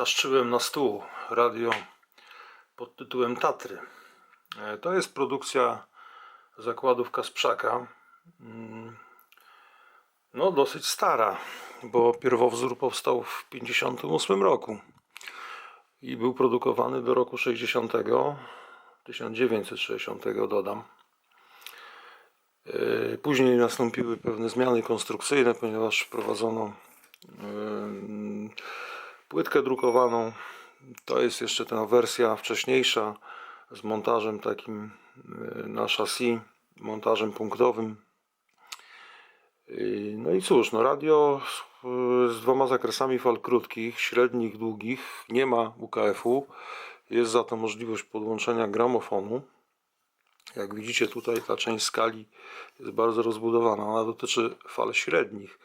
wtaszczyłem na stół radio pod tytułem Tatry. E, To jest produkcja zakładów Kasprzaka. Mm, No, dosyć stara, bo pierwowzór powstał w 1958 roku i był produkowany do roku 60, 1960 dodam. E, Później nastąpiły pewne zmiany konstrukcyjne, ponieważ wprowadzono em, płytkę drukowaną. To jest jeszcze ta wersja wcześniejsza z montażem takim e, na chassis, montażem punktowym. I- No i cóż, no radio z, z dwoma zakresami fal krótkich, średnich, długich. Nie ma UKF-u. Jest za to możliwość podłączenia gramofonu. Jak widzicie tutaj ta część skali jest bardzo rozbudowana. Ona dotyczy fal średnich.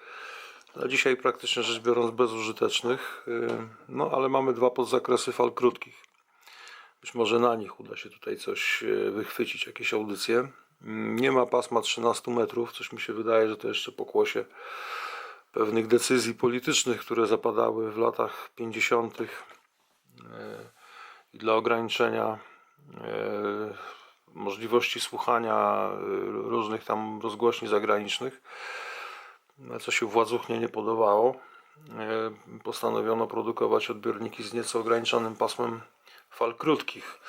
Dzisiaj praktycznie rzecz biorąc bezużytecznych. Yy, No ale mamy dwa podzakresy fal krótkich. Być może na nich uda się tutaj coś yy, wychwycić, jakieś audycje. Mm, Nie ma pasma 13 metrów, coś mi się wydaje, że to jeszcze pokłosie pewnych decyzji politycznych, które zapadały w latach 50. yy, i dla ograniczenia możliwości słuchania różnych tam rozgłośni zagranicznych, co się władzuchnie nie podobało. Yy, Postanowiono produkować odbiorniki z nieco ograniczonym pasmem fal krótkich.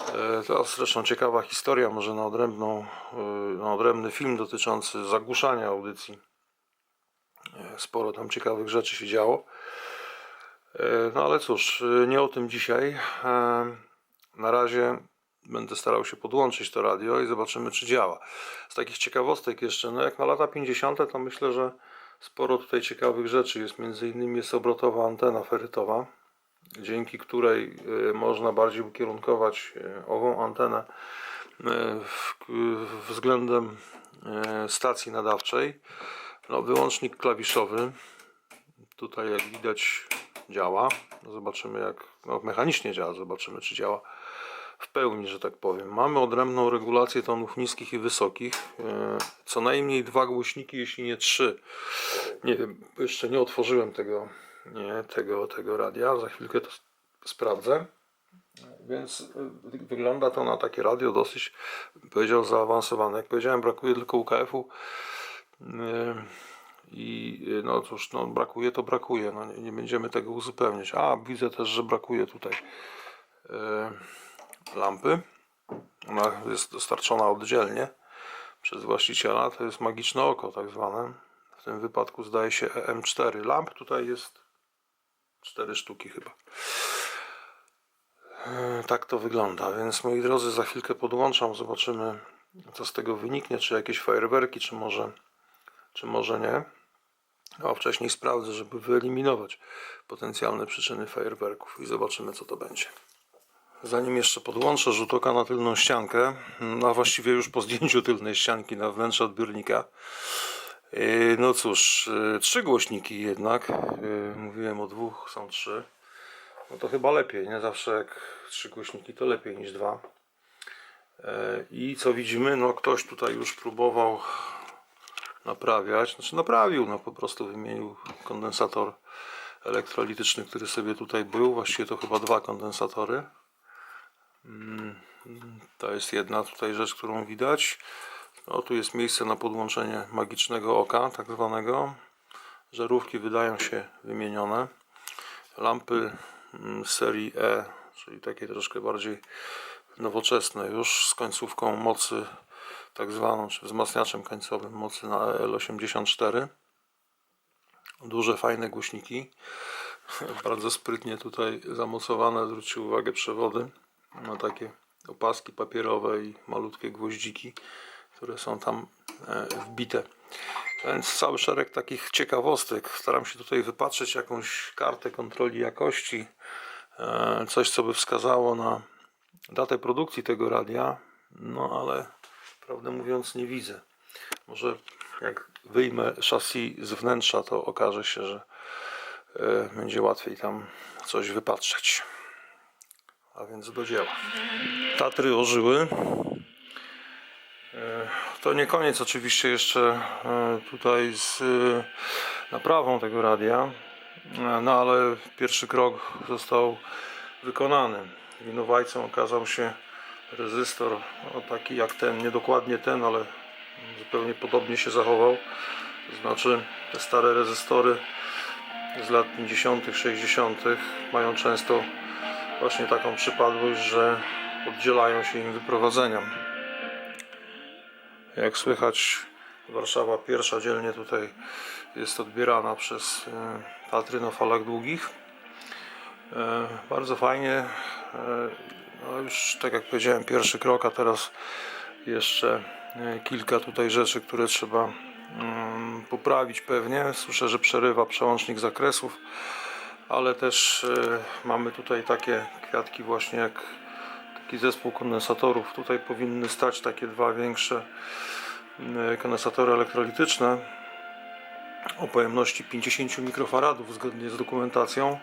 E, Teraz zresztą ciekawa historia, może na, odrębną, e, na odrębny film dotyczący zagłuszania audycji. E, Sporo tam ciekawych rzeczy się działo. E, No ale cóż, e, nie o tym dzisiaj. E, Na razie będę starał się podłączyć to radio i zobaczymy, czy działa. Z takich ciekawostek jeszcze, no jak na lata 50., to myślę, że sporo tutaj ciekawych rzeczy jest. Między innymi jest obrotowa antena ferytowa dzięki której e, można bardziej ukierunkować e, ową antenę e, względem stacji nadawczej. No, wyłącznik klawiszowy tutaj jak widać działa. Zobaczymy jak no, mechanicznie działa, zobaczymy czy działa w pełni, że tak powiem. Mamy odrębną regulację tonów niskich i wysokich. E, Co najmniej dwa głośniki, jeśli nie trzy. Nie wiem, jeszcze nie otworzyłem tego, nie, tego, tego radia. Za chwilkę to sprawdzę. Więc wy- wygląda to na takie radio dosyć, powiedział, zaawansowane. Jak powiedziałem, brakuje tylko UKF-u. y, I no cóż, no, brakuje to brakuje. No, nie, nie będziemy tego uzupełniać. A, widzę też, że brakuje tutaj y, lampy. Ona jest dostarczona oddzielnie przez właściciela. To jest magiczne oko, tak zwane. W tym wypadku zdaje się EM4. Lamp tutaj jest 4 sztuki chyba. E, Tak to wygląda, więc moi drodzy, za chwilkę podłączam, zobaczymy co z tego wyniknie, czy jakieś fajerwerki, czy może, czy może nie. A wcześniej sprawdzę, żeby wyeliminować potencjalne przyczyny fajerwerków i zobaczymy co to będzie. Zanim jeszcze podłączę rzut oka na tylną ściankę, a właściwie już po zdjęciu tylnej ścianki na wnętrze odbiornika, Yy, No cóż, yy, trzy głośniki jednak. Yy, Mówiłem o dwóch, są trzy. No to chyba lepiej, nie? Zawsze jak trzy głośniki to lepiej niż dwa. I co widzimy, no ktoś tutaj już próbował naprawiać, znaczy naprawił, no po prostu wymienił kondensator elektrolityczny, który sobie tutaj był. Właściwie to chyba dwa kondensatory. To jest jedna tutaj rzecz, którą widać. O, tu jest miejsce na podłączenie magicznego oka, tak zwanego. Żarówki wydają się wymienione. Lampy mm, serii E, czyli takie troszkę bardziej nowoczesne już z końcówką mocy tak zwaną, czy wzmacniaczem końcowym mocy na L84. Duże, fajne głośniki. Bardzo sprytnie tutaj zamocowane. Zwróćcie uwagę przewody na takie opaski papierowe i malutkie gwoździki, które są tam e, wbite. Więc cały szereg takich ciekawostek. Staram się tutaj wypatrzeć jakąś kartę kontroli jakości, e, coś co by wskazało na datę produkcji tego radia, no ale prawdę mówiąc nie widzę. Może jak wyjmę chassis z wnętrza, to okaże się, że e, będzie łatwiej tam coś wypatrzeć. A więc do dzieła. Tatry ożyły. E, To nie koniec oczywiście jeszcze e, tutaj z e, naprawą tego radia. No ale pierwszy krok został wykonany. Winowajcą okazał się rezystor, no, taki jak ten, niedokładnie ten, ale zupełnie podobnie się zachował. To znaczy te stare rezystory z lat 50., 60. mają często właśnie taką przypadłość, że oddzielają się im wyprowadzenia. Jak słychać, Warszawa pierwsza dzielnie tutaj jest odbierana przez e, Tatry na falach długich. E, Bardzo fajnie. E, No już tak jak powiedziałem, pierwszy krok, a teraz jeszcze kilka tutaj rzeczy, które trzeba mm, poprawić pewnie. Słyszę, że przerywa przełącznik zakresów, ale też e, mamy tutaj takie kwiatki właśnie jak taki zespół kondensatorów. Tutaj powinny stać takie dwa większe e, kondensatory elektrolityczne o pojemności 50 mikrofaradów zgodnie z dokumentacją.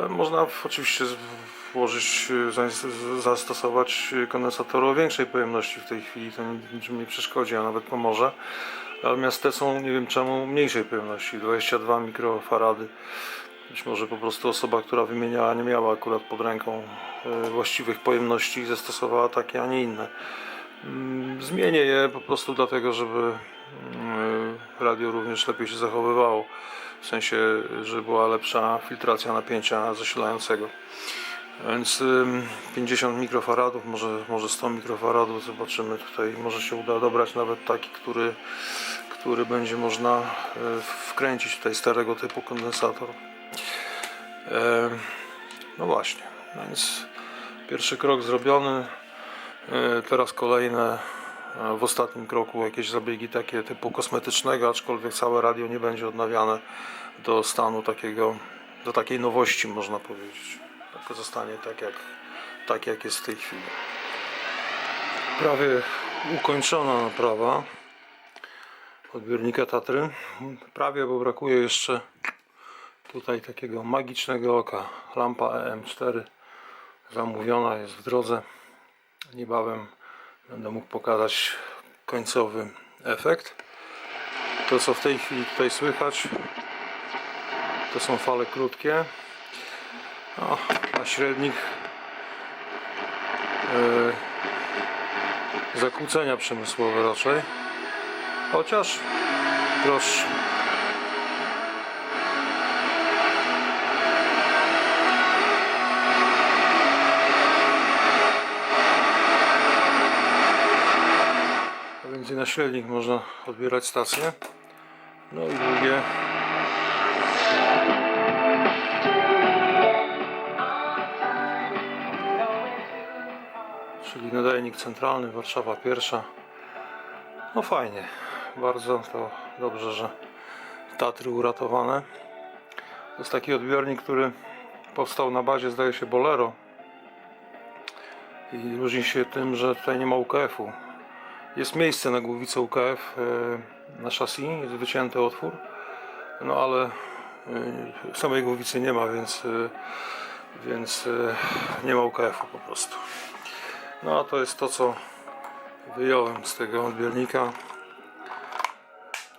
E, Można oczywiście włożyć, za- zastosować kondensatory o większej pojemności w tej chwili, to ni- niczym nie przeszkodzi, a nawet pomoże. Natomiast te są, nie wiem czemu, mniejszej pojemności, 22 mikrofarady. Być może po prostu osoba, która wymieniała, nie miała akurat pod ręką e, właściwych pojemności i zastosowała takie, a nie inne. Mm, Zmienię je po prostu dlatego, żeby mm, radio również lepiej się zachowywało. W sensie, że była lepsza filtracja napięcia zasilającego. Więc ym, 50 mikrofaradów, może, może 100 mikrofaradów, zobaczymy tutaj. Może się uda dobrać nawet taki, który, który będzie można y, wkręcić tutaj starego typu kondensator. No właśnie, więc pierwszy krok zrobiony. E, Teraz kolejne e, w ostatnim kroku jakieś zabiegi takie typu kosmetycznego, aczkolwiek całe radio nie będzie odnawiane do stanu takiego, do takiej nowości można powiedzieć. Tylko zostanie tak jak, tak jak jest w tej chwili. Prawie ukończona naprawa odbiornika Tatry. Prawie, bo brakuje jeszcze tutaj takiego magicznego oka. Lampa EM4 zamówiona jest w drodze. Niebawem będę mógł pokazać końcowy efekt. To co w tej chwili tutaj słychać to są fale krótkie. O, a średnich e, zakłócenia przemysłowe raczej. Chociaż proszę. I na średnik można odbierać stację. No i drugie. Czyli nadajnik centralny, Warszawa pierwsza. No fajnie, bardzo to dobrze, że Tatry uratowane. To jest taki odbiornik, który powstał na bazie, zdaje się, Bolero. I różni się tym, że tutaj nie ma UKF-u. Jest miejsce na głowicę UKF e, na chassis, jest wycięty otwór, no ale e, samej głowicy nie ma, więc, e, więc nie ma UKF-u po prostu. No a to jest to, co wyjąłem z tego odbiornika.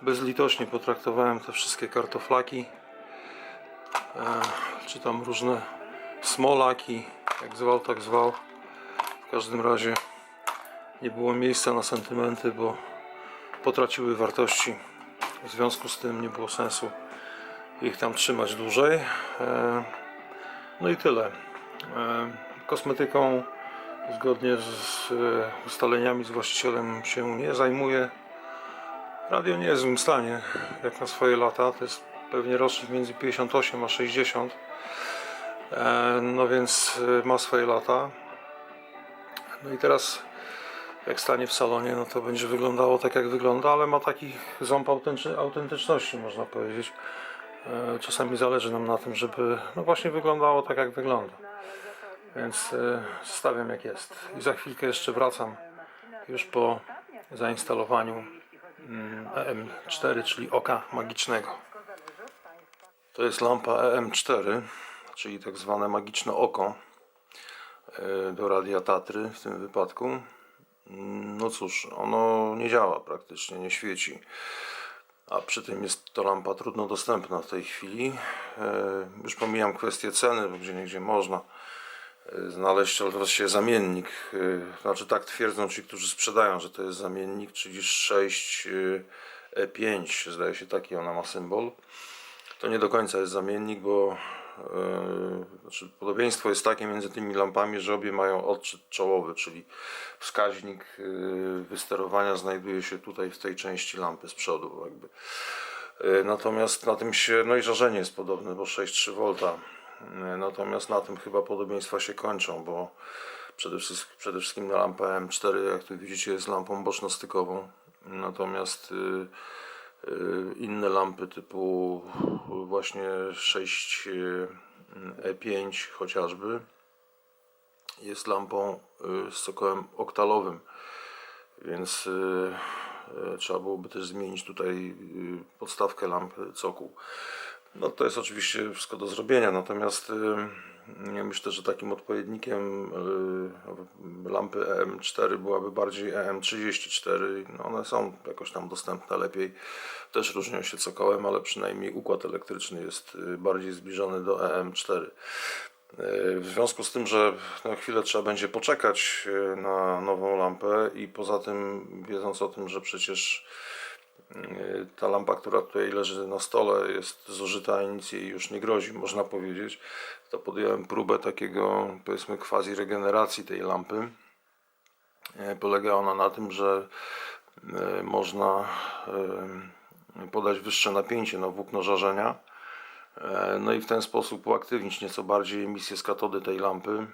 Bezlitośnie potraktowałem te wszystkie kartoflaki, czy tam różne smolaki, jak zwał, tak zwał. W każdym razie nie było miejsca na sentymenty, bo potraciły wartości. W związku z tym nie było sensu ich tam trzymać dłużej. E, No i tyle. E, Kosmetyką zgodnie z e, ustaleniami z właścicielem się nie zajmuję. Radio nie jest w złym stanie, jak na swoje lata. To jest pewnie rocznik między 58 a 60. E, No więc ma swoje lata. No i teraz jak stanie w salonie, no to będzie wyglądało tak jak wygląda, ale ma taki ząb autentycz- autentyczności, można powiedzieć. E, Czasami zależy nam na tym, żeby no właśnie wyglądało tak jak wygląda. Więc e, zostawiam jak jest. I za chwilkę jeszcze wracam już po zainstalowaniu mm, EM4, czyli oka magicznego. To jest lampa EM4, czyli tak zwane magiczne oko e, do radia Tatry w tym wypadku. No cóż, ono nie działa praktycznie, nie świeci. a przy tym jest to lampa trudno dostępna w tej chwili. E, Już pomijam kwestię ceny, bo gdzie niegdzie można e, znaleźć ale właściwie zamiennik. e, Znaczy tak twierdzą ci, którzy sprzedają, że to jest zamiennik 36 e, E5, zdaje się taki ona ma symbol. To nie do końca jest zamiennik, bo znaczy podobieństwo jest takie między tymi lampami, że obie mają odczyt czołowy, czyli wskaźnik e, wysterowania znajduje się tutaj w tej części lampy z przodu jakby. E, Natomiast na tym się, no i żarzenie jest podobne, bo 6,3 V. E, Natomiast na tym chyba podobieństwa się kończą, bo przede wszystkim, przede wszystkim na lampę M4, jak tu widzicie, jest lampą boczno-stykową. Natomiast y, y, inne lampy typu właśnie 6E5 chociażby jest lampą y, z sokołem oktalowym, więc y, y, trzeba byłoby też zmienić tutaj y, podstawkę lampy cokół. No to jest oczywiście wszystko do zrobienia, natomiast y, myślę, że takim odpowiednikiem y, lampy EM4 byłaby bardziej EM34. No one są jakoś tam dostępne lepiej, też różnią się cokołem, ale przynajmniej układ elektryczny jest y, bardziej zbliżony do EM4. Y, W związku z tym, że na chwilę trzeba będzie poczekać na nową lampę i poza tym wiedząc o tym, że przecież ta lampa, która tutaj leży na stole jest zużyta i nic jej już nie grozi, można powiedzieć, to podjąłem próbę takiego powiedzmy quasi regeneracji tej lampy. E, Polega ona na tym, że e, można e, podać wyższe napięcie na włókno żarzenia No i w ten sposób uaktywnić nieco bardziej emisję z katody tej lampy,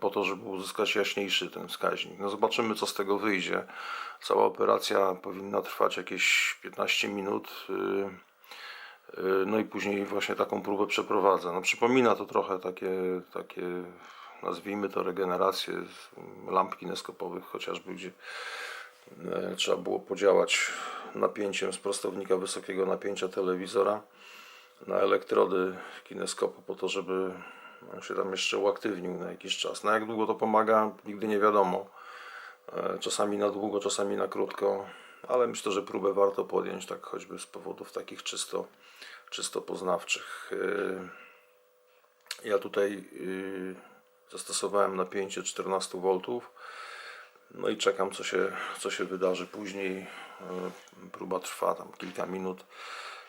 po to, żeby uzyskać jaśniejszy ten wskaźnik. No zobaczymy, co z tego wyjdzie. Cała operacja powinna trwać jakieś 15 minut. Y, No i później właśnie taką próbę przeprowadzę. No przypomina to trochę takie, takie nazwijmy to regeneracje z lamp kineskopowych chociażby, gdzie e, trzeba było podziałać napięciem z prostownika wysokiego napięcia telewizora na elektrody kineskopu po to, żeby się tam jeszcze uaktywnił na jakiś czas. Na jak długo to pomaga, nigdy nie wiadomo. E, Czasami na długo, czasami na krótko, ale myślę, że próbę warto podjąć, tak choćby z powodów takich czysto, czysto poznawczych. E, Ja tutaj y, zastosowałem napięcie 14 V. No i czekam, co się, co się wydarzy później. E, Próba trwa tam kilka minut.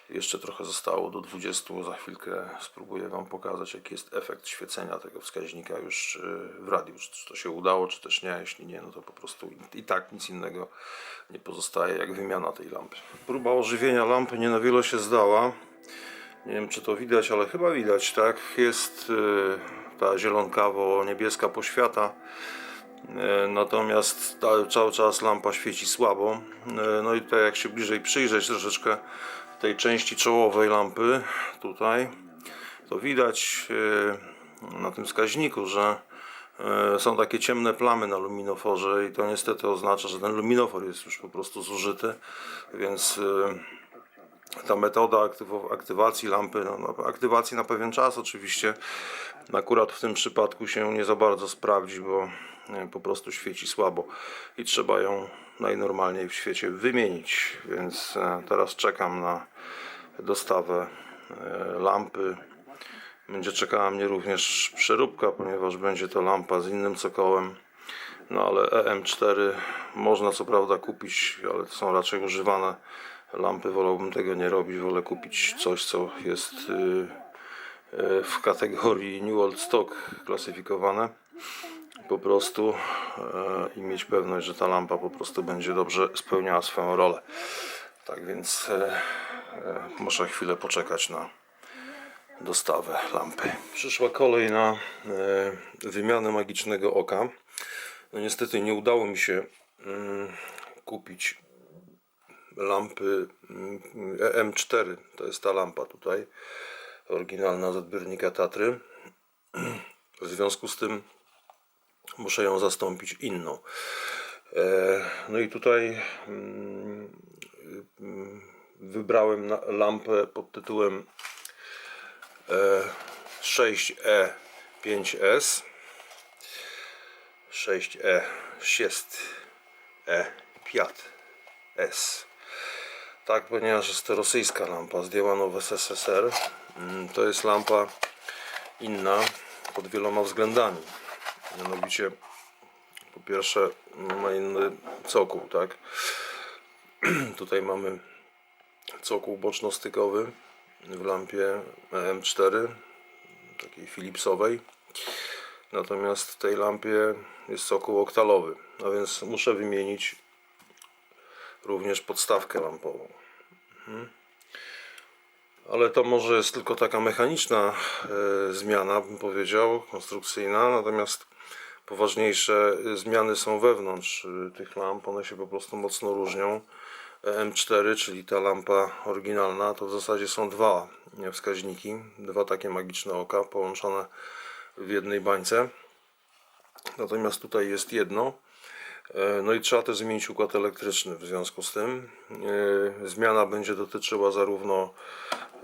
Jeszcze trochę zostało do 20. Za chwilkę spróbuję Wam pokazać, jaki jest efekt świecenia tego wskaźnika już y, w radiu. Czy to się udało, czy też nie. Jeśli nie, no to po prostu i tak nic innego nie pozostaje jak wymiana tej lampy. Próba ożywienia lampy nie na wiele się zdała. Nie wiem, czy to widać, ale chyba widać, tak? Jest y, ta zielonkawo-niebieska poświata. E, Natomiast cały czas lampa świeci słabo. E, No i tutaj jak się bliżej przyjrzeć troszeczkę tej części czołowej lampy tutaj, to widać na tym wskaźniku, że są takie ciemne plamy na luminoforze i to niestety oznacza, że ten luminofor jest już po prostu zużyty, więc ta metoda aktywacji lampy, no, no, aktywacji na pewien czas oczywiście, akurat w tym przypadku się nie za bardzo sprawdzi, bo e, po prostu świeci słabo i trzeba ją najnormalniej w świecie wymienić, więc e, teraz czekam na dostawę e, lampy. Będzie czekała mnie również przeróbka, ponieważ będzie to lampa z innym cokołem. No ale EM4 można co prawda kupić, ale to są raczej używane lampy. Wolałbym tego nie robić. Wolę kupić coś, co jest y, y, w kategorii New Old Stock klasyfikowane. Po prostu e, i mieć pewność, że ta lampa po prostu będzie dobrze spełniała swoją rolę. Tak więc e, e, muszę chwilę poczekać na dostawę lampy. Przyszła kolej na wymianę magicznego oka. No niestety nie udało mi się mm, kupić lampy mm, EM4. To jest ta lampa tutaj, oryginalna z odbiornika Tatry. W związku z tym muszę ją zastąpić inną. E, No i tutaj mm, mm, wybrałem lampę pod tytułem e, 6E5S 6E 6 E 5 S Tak, ponieważ jest to rosyjska lampa, zdjęłano w SSSR. Mm, To jest lampa inna pod wieloma względami. Mianowicie, po pierwsze, ma inny cokół, tak? Tutaj mamy cokół boczno-stykowy w lampie M4, takiej Philipsowej. Natomiast w tej lampie jest cokół oktalowy, a więc muszę wymienić również podstawkę lampową. Mhm. Ale to może jest tylko taka mechaniczna e, zmiana, bym powiedział, konstrukcyjna, natomiast poważniejsze e, zmiany są wewnątrz e, tych lamp, one się po prostu mocno różnią. E, M4, czyli ta lampa oryginalna, to w zasadzie są dwa wskaźniki, dwa takie magiczne oka połączone w jednej bańce. Natomiast tutaj jest jedno. E, No i trzeba też zmienić układ elektryczny w związku z tym. E, Zmiana będzie dotyczyła zarówno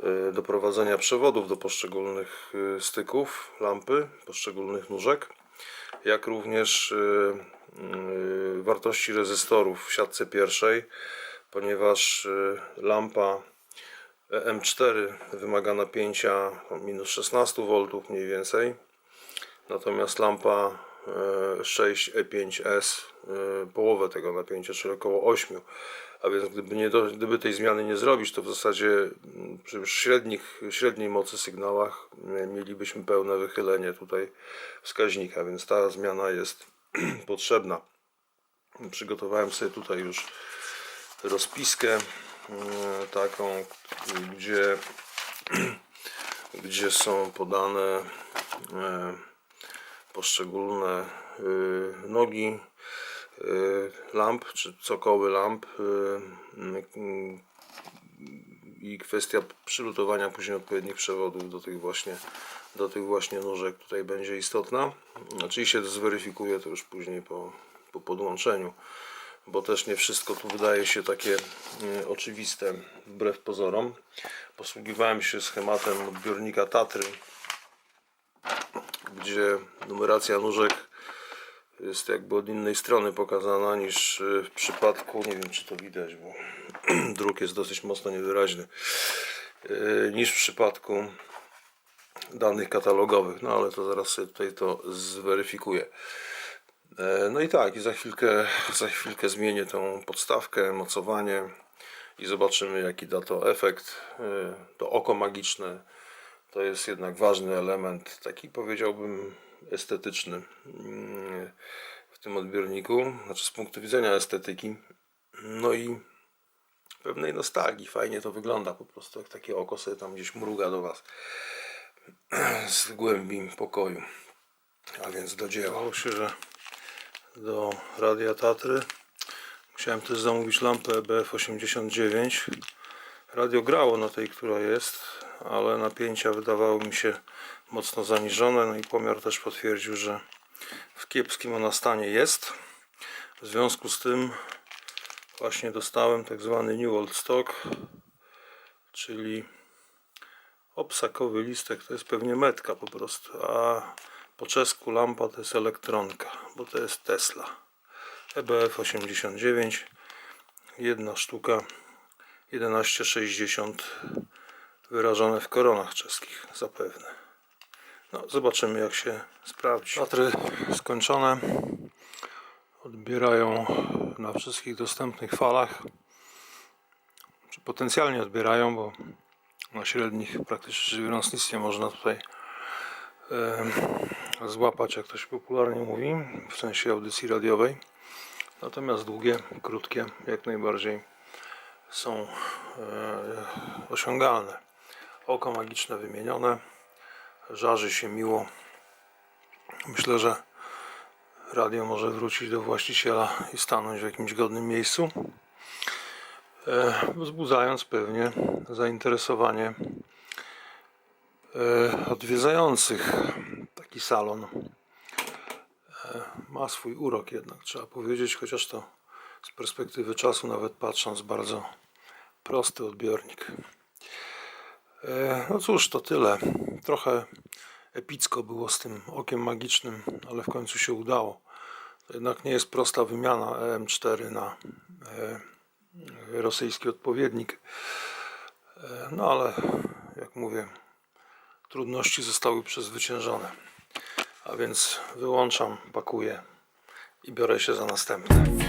e, doprowadzenia przewodów do poszczególnych styków lampy, poszczególnych nóżek, jak również wartości rezystorów w siatce pierwszej, ponieważ lampa M4 wymaga napięcia minus 16 V mniej więcej. Natomiast lampa 6E5S e, połowę tego napięcia, czyli około 8. A więc gdyby, nie do, gdyby tej zmiany nie zrobić, to w zasadzie mm, przy średnich, średniej mocy sygnałach e, mielibyśmy pełne wychylenie tutaj wskaźnika, więc ta zmiana jest potrzebna. Przygotowałem sobie tutaj już rozpiskę e, taką, gdzie, gdzie są podane e, poszczególne y, nogi y, lamp, czy cokoły lamp y, i kwestia przylutowania później odpowiednich przewodów do tych właśnie do tych właśnie nóżek tutaj będzie istotna. Oczywiście to zweryfikuję to już później po, po podłączeniu, bo też nie wszystko tu wydaje się takie oczywiste wbrew pozorom. Posługiwałem się schematem odbiornika Tatry gdzie numeracja nóżek jest jakby od innej strony pokazana niż y, w przypadku, nie wiem czy to widać, bo druk jest dosyć mocno niewyraźny, y, niż w przypadku danych katalogowych, no ale to zaraz sobie tutaj to zweryfikuję. E, No i tak, i za chwilkę, za chwilkę zmienię tą podstawkę, mocowanie i zobaczymy jaki da to efekt. E, To oko magiczne to jest jednak ważny element, taki powiedziałbym estetyczny mm, w tym odbiorniku, znaczy z punktu widzenia estetyki, no i pewnej nostalgii. Fajnie to wygląda po prostu, jak takie oko sobie tam gdzieś mruga do Was z głębi pokoju. A więc do dzieła. Stało się, że do Radia Tatry musiałem też zamówić lampę E EBF89. Radio grało na tej, która jest, ale napięcia wydawały mi się mocno zaniżone. No i pomiar też potwierdził, że w kiepskim ona stanie jest. W związku z tym właśnie dostałem tak zwany New Old Stock, czyli obsakowy listek, to jest pewnie metka po prostu, a po czesku lampa to jest elektronka, bo to jest Tesla. EBF 89, jedna sztuka 11,60 wyrażone w koronach czeskich zapewne. No, zobaczymy jak się sprawdzi. Batry skończone. Odbierają na wszystkich dostępnych falach. Czy potencjalnie odbierają, bo na średnich praktycznie rzecz biorąc nic nie można tutaj e, złapać, jak to się popularnie mówi, w sensie audycji radiowej. Natomiast długie, krótkie, jak najbardziej są e, osiągalne. Oko magiczne wymienione, żarzy się miło. Myślę, że radio może wrócić do właściciela i stanąć w jakimś godnym miejscu, e, wzbudzając pewnie zainteresowanie e, odwiedzających taki salon. E, ma swój urok jednak, trzeba powiedzieć, chociaż to z perspektywy czasu, nawet patrząc, bardzo prosty odbiornik. E, no cóż, to tyle. Trochę epicko było z tym okiem magicznym, ale w końcu się udało. To jednak nie jest prosta wymiana EM4 na e, rosyjski odpowiednik. E, no ale jak mówię, trudności zostały przezwyciężone. A więc wyłączam, pakuję i biorę się za następne.